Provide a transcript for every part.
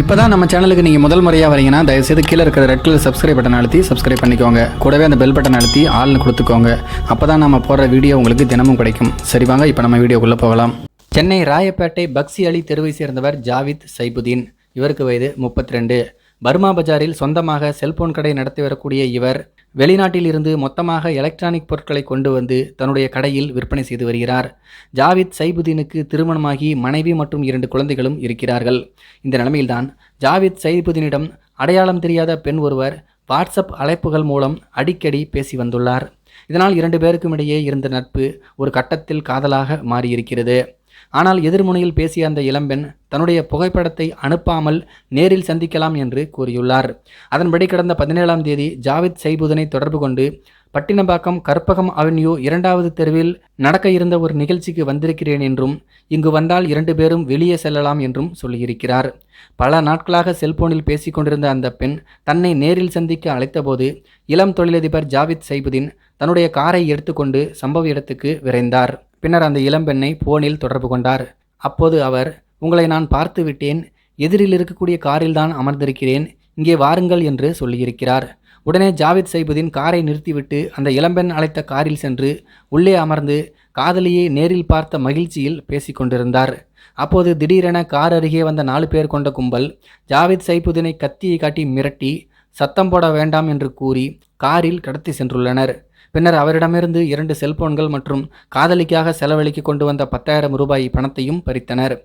இப்போ தான் நம்ம சேனலுக்கு நீங்கள் முதல் முறையாக வரீங்கன்னா தயவுசெய்து கீழே இருக்கிற ரெட் கலர் சப்ஸ்கிரைப் பட்டன் அழுத்தி சப்ஸ்கிரைப் பண்ணிக்கோங்க. கூடவே அந்த பெல் பட்டன் அழுத்தி ஆள்னு கொடுத்துக்கோங்க. அப்போ தான் நம்ம போடுற வீடியோ உங்களுக்கு தினமும் கிடைக்கும். சரி வாங்க இப்போ நம்ம வீடியோக்குள்ளே போகலாம். சென்னை ராயப்பேட்டை பக்சி அலி தெருவை சேர்ந்தவர் ஜாவித் சைபுதீன். இவருக்கு வயது முப்பத்தி ரெண்டு பர்மா பஜாரில் சொந்தமாக செல்போன் கடை நடத்தி வரக்கூடிய இவர் வெளிநாட்டில் இருந்து மொத்தமாக எலக்ட்ரானிக் பொருட்களை கொண்டு வந்து தன்னுடைய கடையில் விற்பனை செய்து வருகிறார். ஜாவித் சைபுதீனுக்கு திருமணமாகி மனைவி மற்றும் இரண்டு குழந்தைகளும் இருக்கிறார்கள். இந்த நிலைமையில்தான் ஜாவித் சைபுதீனிடம் அடையாளம் தெரியாத பெண் ஒருவர் வாட்ஸ்அப் அழைப்புகள் மூலம் அடிக்கடி பேசி வந்துள்ளார். இதனால் இரண்டு பேருக்கும் இடையே இருந்த நட்பு ஒரு கட்டத்தில் காதலாக மாறியிருக்கிறது. ஆனால் எதிர்முனையில் பேசிய அந்த இளம்பெண் தன்னுடைய புகைப்படத்தை அனுப்பாமல் நேரில் சந்திக்கலாம் என்று கூறியுள்ளார். அதன்படி கடந்த பதினேழாம் தேதி ஜாவித் சைபுதனை தொடர்பு கொண்டு பட்டினப்பாக்கம் கற்பகம் அவென்யூ இரண்டாவது தெருவில் நடக்க இருந்த ஒரு நிகழ்ச்சிக்கு வந்திருக்கிறேன் என்றும் இங்கு வந்தால் இரண்டு பேரும் வெளியே செல்லலாம் என்றும் சொல்லியிருக்கிறார். பல நாட்களாக செல்போனில் பேசிக் கொண்டிருந்த அந்த பெண் தன்னை நேரில் சந்திக்க அழைத்தபோது இளம் தொழிலதிபர் ஜாவித் சைபுதீன் தன்னுடைய காரை எடுத்துக்கொண்டு சம்பவ இடத்துக்கு விரைந்தார். பின்னர் அந்த இளம்பெண்ணை போனில் தொடர்பு கொண்டார். அப்போது அவர் உங்களை நான் பார்த்து விட்டேன் எதிரில் இருக்கக்கூடிய காரில்தான் அமர்ந்திருக்கிறேன். இங்கே வாருங்கள் என்று சொல்லியிருக்கிறார். உடனே ஜாவித் சைபுதீன் காரை நிறுத்திவிட்டு அந்த இளம்பெண் அழைத்த காரில் சென்று உள்ளே அமர்ந்து காதலியை நேரில் பார்த்த மகிழ்ச்சியில் பேசிக்கொண்டிருந்தார் அப்போது திடீரென கார் அருகே வந்த நாலு பேர் கொண்ட கும்பல் ஜாவித் சைபுதீனை கத்தியை காட்டி மிரட்டி சத்தம் போட வேண்டாம் என்று கூறி காரில் கடத்தி சென்றுள்ளனர். பின்னர் அவரிடமிருந்து இரண்டு செல்போன்கள் மற்றும் காதலிக்காக செலவழிக்க கொண்டு வந்த பத்தாயிரம் ரூபாய் பணத்தையும் பறித்தனர்.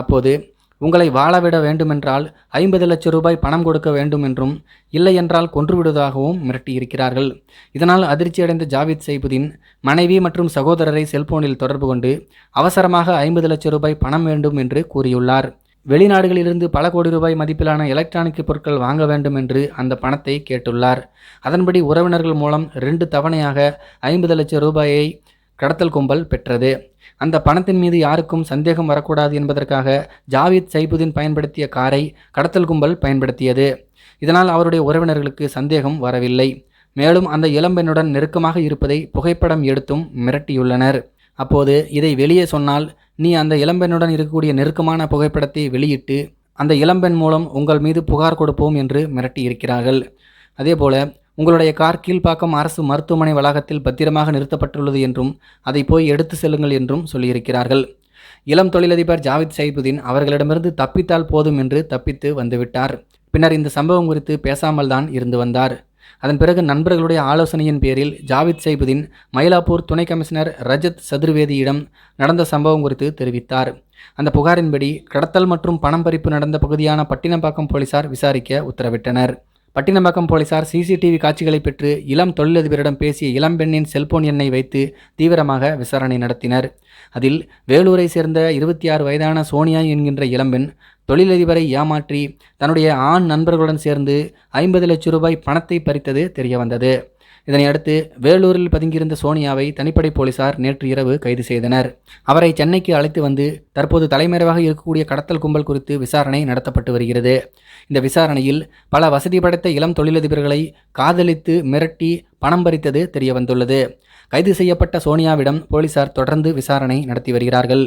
அப்போது உங்களை வாழவிட வேண்டுமென்றால் ஐம்பது லட்சம் ரூபாய் பணம் கொடுக்க வேண்டும் என்றும் இல்லை என்றால் கொன்றுவிடுவதாகவும் மிரட்டியிருக்கிறார்கள். இதனால் அதிர்ச்சியடைந்த ஜாவித் சைபுதீன் மனைவி மற்றும் சகோதரரை செல்போனில் தொடர்பு கொண்டு அவசரமாக ஐம்பது லட்சம் ரூபாய் பணம் வேண்டும் என்று கூறியுள்ளார். வெளிநாடுகளிலிருந்து பல கோடி ரூபாய் மதிப்பிலான எலக்ட்ரானிக் பொருட்கள் வாங்க வேண்டும் என்று அந்த பணத்தை கேட்டுள்ளார். அதன்படி உறவினர்கள் மூலம் ரெண்டு தவணையாக ஐம்பது லட்சம் ரூபாயை கடத்தல் கும்பல் பெற்றது. அந்த பணத்தின் மீது யாருக்கும் சந்தேகம் வரக்கூடாது என்பதற்காக ஜாவித் சைபுதீன் பயன்படுத்திய காரை கடத்தல் கும்பல் பயன்படுத்தியது. இதனால் அவருடைய உறவினர்களுக்கு சந்தேகம் வரவில்லை. மேலும் அந்த இளம்பெண்ணுடன் நெருக்கமாக இருப்பதை புகைப்படம் எடுத்தும் மிரட்டியுள்ளனர். அப்போது இதை வெளியே சொன்னால் நீ அந்த இளம்பெண்ணுடன் இருக்கக்கூடிய நெருக்கமான புகைப்படத்தை வெளியிட்டு அந்த இளம்பெண் மூலம் உங்கள் மீது புகார் கொடுப்போம் என்று மிரட்டி இருக்கிறார்கள் அதேபோல உங்களுடைய கார் கீழ்ப்பாக்கம் அரசு மருத்துவமனை வளாகத்தில் பத்திரமாக நிறுத்தப்பட்டுள்ளது என்றும் அதை போய் எடுத்து செல்லுங்கள் என்றும் சொல்லியிருக்கிறார்கள். இளம் தொழிலதிபர் ஜாவித் சைபுதீன் அவர்களிடமிருந்து தப்பித்தால் போதும் என்று தப்பித்து வந்துவிட்டார். பின்னர் இந்த சம்பவம் குறித்து பேசாமல் தான் இருந்து வந்தார். அதன் பிறகு நண்பர்களுடைய ஆலோசனையின் பேரில் ஜாவித் சைபுதீன் மயிலாப்பூர் துணை கமிஷனர் ரஜத் சதுர்வேதியிடம் நடந்த சம்பவம் குறித்து தெரிவித்தார். அந்த புகாரின்படி கடத்தல் மற்றும் பணம் பறிப்பு நடந்த பகுதியான பட்டினப்பாக்கம் போலீசார் விசாரிக்க உத்தரவிட்டனர். பட்டினப்பாக்கம் போலீசார் சிசிடிவி காட்சிகளை பெற்று இளம் தொழிலதிபரிடம் பேசிய இளம்பெண்ணின் செல்போன் எண்ணை வைத்து தீவிரமாக விசாரணை நடத்தினர். அதில் வேலூரை சேர்ந்த இருபத்தி ஆறு வயதான சோனியா என்கின்ற இளம்பெண் தொழிலதிபரை ஏமாற்றி தன்னுடைய ஆண் நண்பர்களுடன் சேர்ந்து ஐம்பது லட்சம் ரூபாய் பணத்தை பறித்தது தெரிய வந்தது இதனையடுத்து வேலூரில் பதுங்கியிருந்த சோனியாவை தனிப்படை போலீசார் நேற்று இரவு கைது செய்தனர். அவரை சென்னைக்கு அழைத்து வந்து தற்போது தலைமறைவாக இருக்கக்கூடிய கடத்தல் கும்பல் குறித்து விசாரணை நடத்தப்பட்டு வருகிறது. இந்த விசாரணையில் பல வசதி படைத்த இளம் தொழிலதிபர்களை காதலித்து மிரட்டி பணம் பறித்தது தெரிய வந்துள்ளது கைது செய்யப்பட்ட சோனியாவிடம் போலீசார் தொடர்ந்து விசாரணை நடத்தி வருகிறார்கள்.